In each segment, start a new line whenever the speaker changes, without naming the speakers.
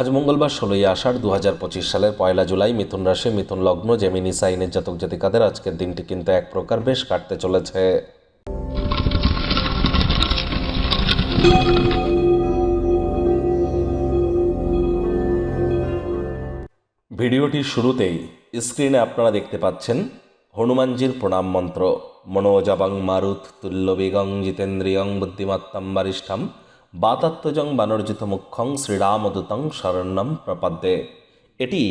আজ মঙ্গলবার ষোলোই আষাঢ় দু হাজার পঁচিশ সালের পয়লা জুলাই মিথুন রাশি, মিথুন লগ্ন, জেমিনি সাইনের জাতক জাতিকাদের আজকের দিনটি কিন্তু এক প্রকার বেশ কাটতে চলেছে। ভিডিওটির শুরুতেই স্ক্রিনে আপনারা দেখতে পাচ্ছেন হনুমানজির প্রণাম মন্ত্র। মনোজাবাং মারুত তুল্য বেগং জিতেন্দ্রিয়ং বুদ্ধিমত্তম বারিষ্ঠাম বাতাত্মজং বানর্জিত মুখ্যং শ্রীরামদূতং শরণ্যম প্রপদ্যে। এটি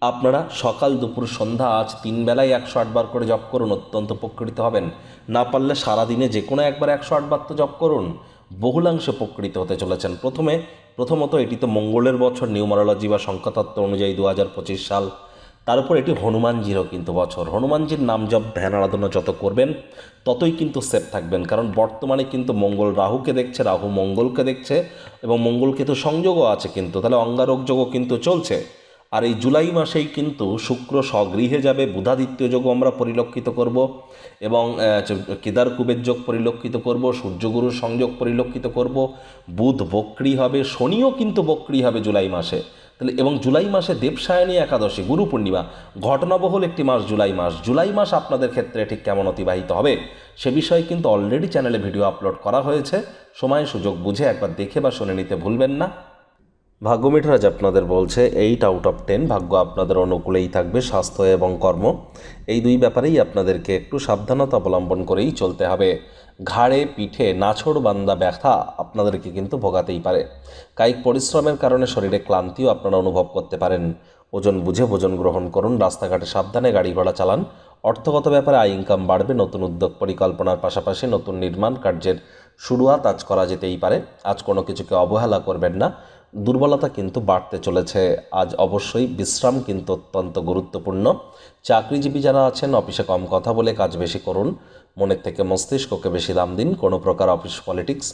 আপনারা সকাল দুপুর সন্ধ্যা আজ তিন বেলায় একশো আটবার করে জপ করুন, অত্যন্ত উপকৃত হবেন। না পারলে সারাদিনে যে কোনো একবার একশো আটবার তো জপ করুন। বহুলাংশে উপকৃত হতে চলেছেন। প্রথমে, প্রথমত এটি তো মঙ্গলের বছর, নিউমারোলজি বা সংখ্যাতত্ত্ব অনুযায়ী দু হাজার পঁচিশ সাল। তার উপর এটি হনুমানজিরও কিন্তু বছর। হনুমানজির নাম জপ ধ্যান আরাধনা যত করবেন ততই কিন্তু সেফ থাকবেন। কারণ বর্তমানে কিন্তু মঙ্গল রাহুকে দেখছে রাহু মঙ্গলকে দেখছে এবং মঙ্গলকে তো সংযোগও আছে কিন্তু তাহলে অঙ্গারক যোগও কিন্তু চলছে। আর এই জুলাই মাসেই কিন্তু শুক্র স্বগৃহে যাবে বুধাদিত্য যোগও আমরা পরিলক্ষিত করব এবং আহ, চ- কেদার কুবের যোগ পরিলক্ষিত করব সূর্যগুরুর সংযোগ পরিলক্ষিত করব বুধ বক্রি হবে শনিও কিন্তু বক্রি হবে জুলাই মাসে। তাহলে এবং জুলাই মাসে দেবসায়নী একাদশী, গুরু পূর্ণিমা, ঘটনাবহুল একটি মাস জুলাই মাস। জুলাই মাস আপনাদের ক্ষেত্রে ঠিক কেমন অতিবাহিত হবে সে বিষয়ে কিন্তু অলরেডি চ্যানেলে ভিডিও আপলোড করা হয়েছে। সময়, সুযোগ বুঝে একবার দেখে বা শুনে নিতে ভুলবেন না। ভাগ্য মিঠরাজ আপনাদের বলছে এইট আউট অফ টেন ভাগ্য আপনাদের অনুকূলেই থাকবে স্বাস্থ্য এবং কর্ম। এই দুই ব্যাপারেই আপনাদেরকে একটু সাবধানতা অবলম্বন করেই চলতে হবে। ঘাড়ে, পিঠে, নাছড় বান্দা ব্যথা। আপনাদেরকে কিন্তু ভোগাতেই পারে। কায়িক পরিশ্রমের কারণে শরীরে ক্লান্তিও আপনারা অনুভব করতে পারেন। ওজন বুঝে ভোজন গ্রহণ করুন, রাস্তাঘাটে সাবধানে গাড়ি ঘোড়া চালান। অর্থগত ব্যাপারে আয় ইনকাম বাড়বে, নতুন উদ্যোগ পরিকল্পনার পাশাপাশি নতুন নির্মাণ কার্যের শুরুয়াত আজ করা যেতেই পারে। আজ কোনো কিছুকে অবহেলা করবেন না। দুর্বলতা কিন্তু বাড়তে চলেছে। আজ অবশ্যই বিশ্রাম কিন্তু অত্যন্ত গুরুত্বপূর্ণ। চাকরিজীবী যারা আছেন, অফিসে কম কথা বলে কাজ বেশি করুন। মনের থেকে মস্তিষ্ককে বেশি দাম দিন। কোনো প্রকার অফিস পলিটিক্স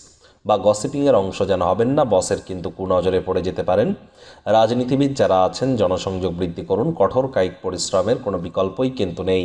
বা গসিপিংয়ের অংশ যেন হবেন না বসের কিন্তু কুনজরে পড়ে যেতে পারেন। রাজনীতিবিদ যারা আছেন, জনসংযোগ বৃদ্ধি করুন, কঠোর কায়িক পরিশ্রমের কোনো বিকল্পই কিন্তু নেই।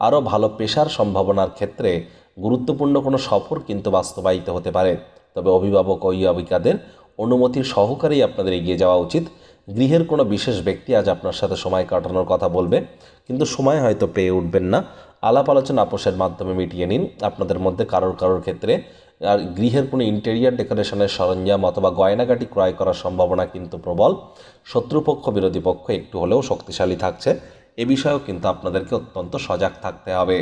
আরও ভালো পেশার সম্ভাবনার ক্ষেত্রে গুরুত্বপূর্ণ কোনো সফর কিন্তু বাস্তবায়িত হতে পারে। তবে অভিভাবক ও অভিজ্ঞাদের অনুমতির সহকারেই আপনাদের এগিয়ে যাওয়া উচিত। গৃহের কোনো বিশেষ ব্যক্তি আজ আপনার সাথে সময় কাটানোর কথা বলবে, কিন্তু সময় হয়তো পেয়ে উঠবেন না। আলাপ আলোচনা আপোষের মাধ্যমে মিটিয়ে নিন। আপনাদের মধ্যে কারোর কারোর ক্ষেত্রে আর গৃহের কোনো ইন্টেরিয়ার ডেকোরেশনের সরঞ্জাম অথবা গয়নাগাটি ক্রয় করার সম্ভাবনা কিন্তু প্রবল। শত্রুপক্ষ, বিরোধী পক্ষ একটু হলেও শক্তিশালী থাকছে। এ বিষয়েও কিন্তু আপনাদেরকে অত্যন্ত সজাগ থাকতে হবে।